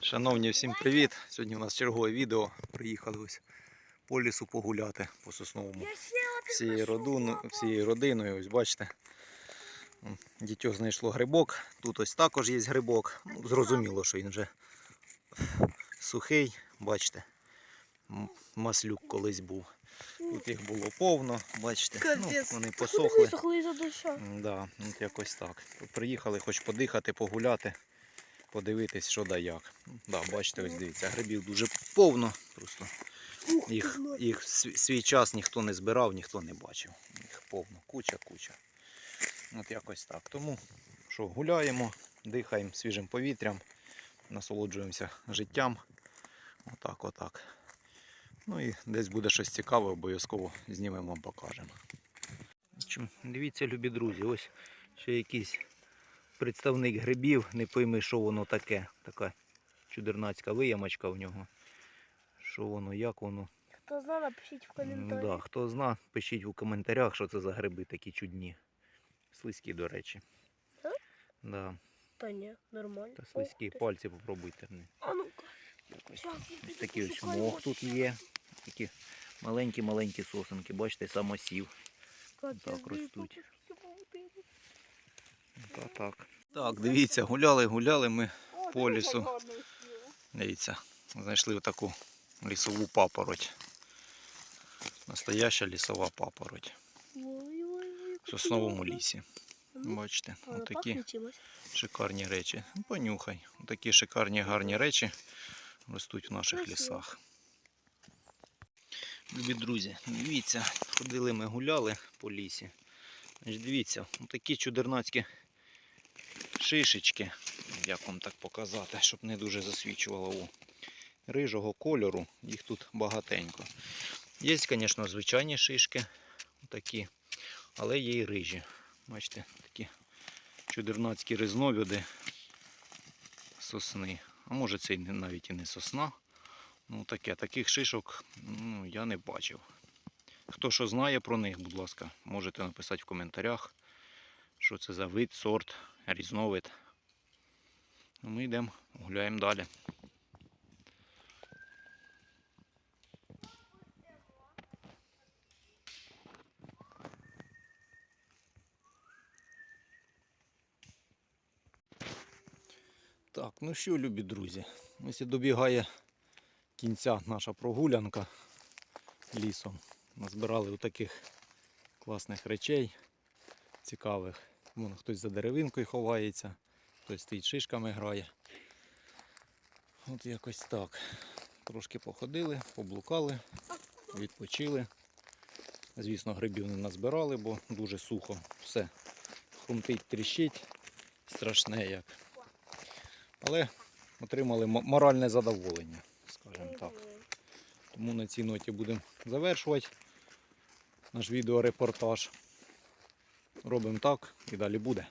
Шановні, всім привіт! Сьогодні у нас чергове відео. Приїхали ось по лісу погуляти по сосновому. Всією, роду, всією родиною, ось бачите. Дітьо знайшло грибок. Тут ось також є грибок. Ну, зрозуміло, що він вже сухий, бачите. Маслюк колись був. Тут їх було повно, бачите. Ну, вони посохли. Да, от якось так. Приїхали хоч подихати, погуляти, подивитись, що да як. Да, бачите, ось дивіться, грибів дуже повно. Просто їх, їх свій час ніхто не збирав, ніхто не бачив. Їх повно, куча, куча. От якось так. Тому що гуляємо, дихаємо свіжим повітрям, насолоджуємося життям. Отак, отак. Ну і десь буде щось цікаве, обов'язково знімемо, покажемо. Дивіться, любі друзі, ось ще якийсь представник грибів, не пойми, що воно таке. Така чудернацька виямочка в нього. Що воно, як воно. Хто знає, напишіть в Ну, да, хто зна, пишіть у коментарях, що це за гриби такі чудні. Слизькі, до речі. Так? Да, Та ні, нормально. та слизькі Ох пальці попробуйте. А ну-ка. Ось такі ось мох тут є. Такі маленькі-маленькі сосенки, бачите, самосів. Так ростуть. Та так. Так, дивіться, гуляли, гуляли ми. О, По лісу. Дивіться, знайшли таку лісову папороть. Настояща лісова папороть в сосновому лісі. Ну, Бачите, отакі шикарні речі. Ну, Понюхай. Такі шикарні гарні речі ростуть в наших лісах. Любі друзі, дивіться, ходили ми гуляли по лісі. Дивіться, такі чудернацькі шишечки, як вам так показати, щоб не дуже засвічувало у рижого кольору, їх тут багатенько. Є, звісно, звичайні шишки, такі, але є і рижі. Бачите, такі чудернацькі різновиди сосни. А може це навіть і не сосна. Ну таке, таких шишок ну, я не бачив. Хто що знає про них, будь ласка, можете написати в коментарях, що це за вид, сорт, різновид. Ну, Ми йдемо, гуляємо далі. Так, ну що, любі друзі, ось і добігає кінця наша прогулянка лісом. Назбирали таких класних речей, цікавих. Вон хтось за деревинкою ховається, хтось стоїть шишками грає. От якось так. Трошки походили, поблукали, відпочили. Звісно, грибів не назбирали, бо дуже сухо. Все хрумтить, тріщить, страшне як. Але отримали моральне задоволення, скажімо так. Тому на цій ноті будемо завершувати наш відеорепортаж. Робимо так і далі буде.